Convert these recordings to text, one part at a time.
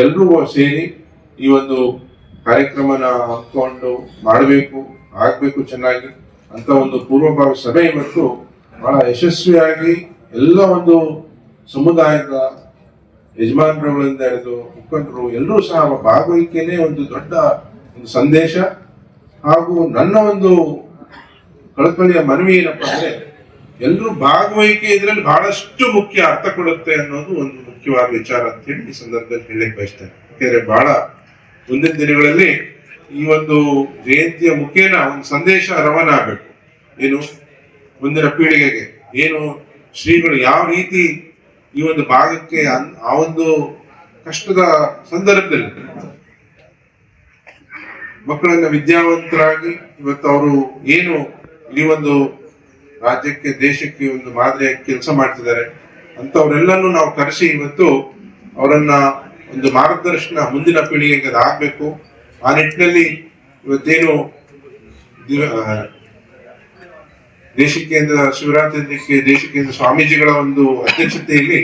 ಎಲ್ಲರೂ ಸೇರಿ ಈ ಒಂದು ಕಾರ್ಯಕ್ರಮನ ಹಾಕೊಂಡು ಮಾಡಬೇಕು, ಆಗಬೇಕು ಚೆನ್ನಾಗಿ ಅಂತ ಒಂದು ಪೂರ್ವಭಾವಿ ಸಭೆ ಇವತ್ತು ಬಹಳ ಯಶಸ್ವಿಯಾಗಿ ಎಲ್ಲ ಒಂದು ಸಮುದಾಯದ ಯಜಮಾನರುಗಳಿಂದ ಹಿಡಿದು ಮುಖಂಡರು ಎಲ್ಲರೂ ಸಹ ಭಾಗವಹಿಕೆನೆ ಒಂದು ದೊಡ್ಡ ಒಂದು ಸಂದೇಶ. ಹಾಗೂ ನನ್ನ ಒಂದು ಕಳಕಳಿಯ ಮನವಿ ಏನಪ್ಪ ಅಂದ್ರೆ ಎಲ್ಲರೂ ಭಾಗವಹಿಕೆ ಇದರಲ್ಲಿ ಬಹಳಷ್ಟು ಮುಖ್ಯ ಅರ್ಥ ಕೊಡುತ್ತೆ ಅನ್ನೋದು ಒಂದು ಮುಖ್ಯವಾದ ವಿಚಾರ ಅಂತ ಹೇಳಿ ಈ ಸಂದರ್ಭದಲ್ಲಿ ಹೇಳಕ್ ಬಯಸ್ತೇನೆ. ಯಾಕೆಂದ್ರೆ ಬಹಳ ಮುಂದಿನ ದಿನಗಳಲ್ಲಿ ಈ ಒಂದು ಜಯಂತಿಯ ಮುಖೇನ ಒಂದು ಸಂದೇಶ ರವಾನೆ ಆಗಬೇಕು ಏನು? ಮುಂದಿನ ಪೀಳಿಗೆಗೆ ಏನು? ಶ್ರೀಗಳು ಯಾವ ರೀತಿ ಈ ಒಂದು ಭಾಗಕ್ಕೆ ಆ ಒಂದು ಕಷ್ಟದ ಸಂದರ್ಭದಲ್ಲಿ ಮಕ್ಕಳನ್ನ ವಿದ್ಯಾವಂತರಾಗಿ ಇವತ್ತು ಅವರು ಏನು ಈ ಒಂದು ರಾಜ್ಯಕ್ಕೆ, ದೇಶಕ್ಕೆ ಒಂದು ಮಾದರಿಯಾಗಿ ಕೆಲಸ ಮಾಡ್ತಿದ್ದಾರೆ. ಅಂತವರೆಲ್ಲನೂ ನಾವು ಕರೆಸಿ ಇವತ್ತು ಅವರನ್ನ ಒಂದು ಮಾರ್ಗದರ್ಶನ ಮುಂದಿನ ಪೀಳಿಗೆಗೆ ಅದು ಆಗ್ಬೇಕು. ಆ ನಿಟ್ಟಿನಲ್ಲಿ ಇವತ್ತೇನು ಶಿವರಾತ್ರಿ ದೇಶಿಕೇಂದ್ರ ಶಿವರಾತ್ರಿಕ್ಕೆ ದೇಶಿಕೇಂದ್ರ ಸ್ವಾಮೀಜಿಗಳ ಒಂದು ಅಧ್ಯಕ್ಷತೆಯಲ್ಲಿ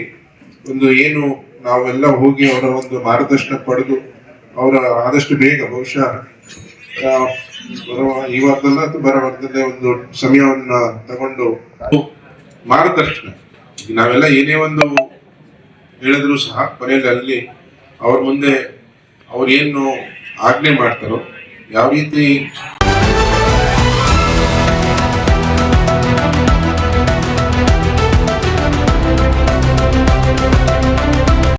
ಒಂದು ಏನು ನಾವೆಲ್ಲ ಹೋಗಿ ಅವರ ಒಂದು ಮಾರ್ಗದರ್ಶನ ಪಡೆದು ಅವರ ಆದಷ್ಟು ಬೇಗ ಬಹುಶಃ ಈ ಬರೋ ಒಂದು ಸಮಯವನ್ನ ತಗೊಂಡು ಮಾರ್ಗದರ್ಶನ. ನಾವೆಲ್ಲ ಏನೇ ಒಂದು ಹೇಳಿದ್ರು ಸಹ ಕೊನೆಯಲ್ಲಿ ಅಲ್ಲಿ ಅವ್ರ ಮುಂದೆ ಅವ್ರು ಏನು ಆಜ್ಞೆ ಮಾಡ್ತಾರೋ, ಯಾವ ರೀತಿ